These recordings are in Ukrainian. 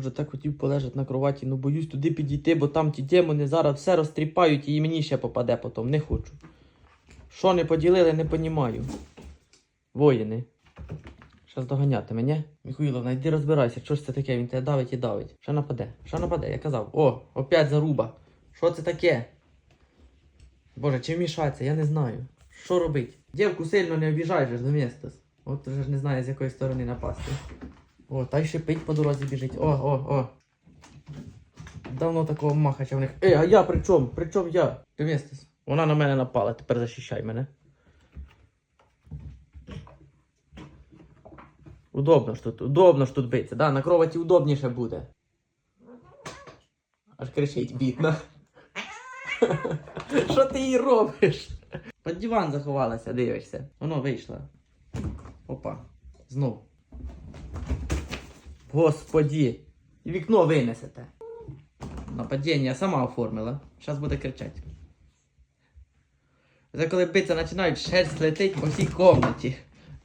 Боже, так хотів полежати на кроваті, ну боюсь туди підійти, бо там ті демони зараз все розтріпають і мені ще попаде потім. Не хочу. Що не поділили, не понімаю. Воїни. Щас доганяти мене. Міхуїловна, йди розбирайся, що ж це таке, він тебе давить і давить. Що нападе? Що нападе? Я казав. О, опять заруба. Що це таке? Боже, чим мішається, я не знаю. Що робить? Дівку сильно не обіжай же Доместос. От вже ж не знає, з якої сторони напасти. О, та й шипить по дорозі біжить. О, о, о. Давно такого махача в них. Ей, а я при чому? При чому я? Доместос. Вона на мене напала, тепер захищай мене. Удобно ж тут, удобно ж тут биться, да, на кроваті удобніше буде. Аж кричить бідно. Що ти їй робиш? Під диван заховалася, дивишся. Воно вийшла. Опа. Знов. Господі. Вікно винесете. Нападіння сама оформила. Зараз буде кричати. Це коли биться починають, шерсть летить по всій комнаті.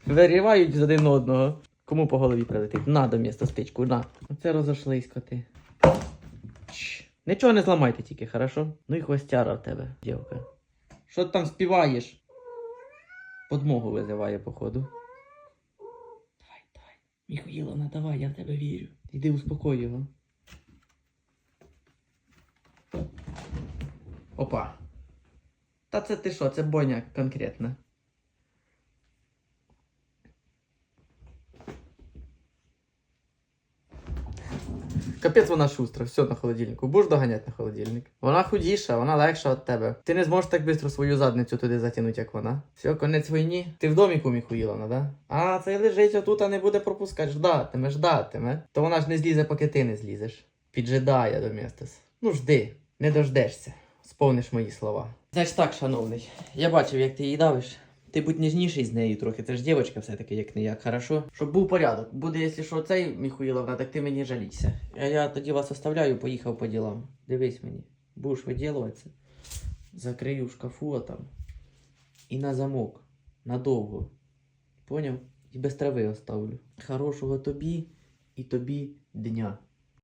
Вирівають з один одного. Кому по голові прилетить? На до міста стичку, на. Оце розошлись коти. Нічого не зламайте тільки, хорошо? Ну і хвостяра в тебе, дівка. Що ти там співаєш? Подмогу визиває, походу. Міхаїловна, давай, я в тебе вірю. Йди успокой його. Опа. Та це ти що, це боня конкретна. Капець вона шустра, все на холодильнику. Будеш доганяти на холодильник. Вона худіша, вона легша від тебе. Ти не зможеш так швидко свою задницю туди затягнути, як вона. Все, конець війні. Ти в доміку Міхуїловна, да? А, цей лежить отут, а не буде пропускати. Ждатиме, ждатиме. То вона ж не злізе, поки ти не злізеш. Піджидає до містес. Ну жди, не дождешся. Сповниш мої слова. Значить так, шановний, я бачив, як ти її давиш. Ти будь ніжніший з нею трохи, це ж дівчинка все-таки як не як, хорошо? Щоб був порядок. Буде, якщо що, цей Міхуїловна, так ти мені жалійся. А я тоді вас оставляю, поїхав по ділам. Дивись мені, будеш виділуватися. Закрию в шкафу там. І на замок. Надовго. Поняв? І без трави оставлю. Хорошого тобі і тобі дня.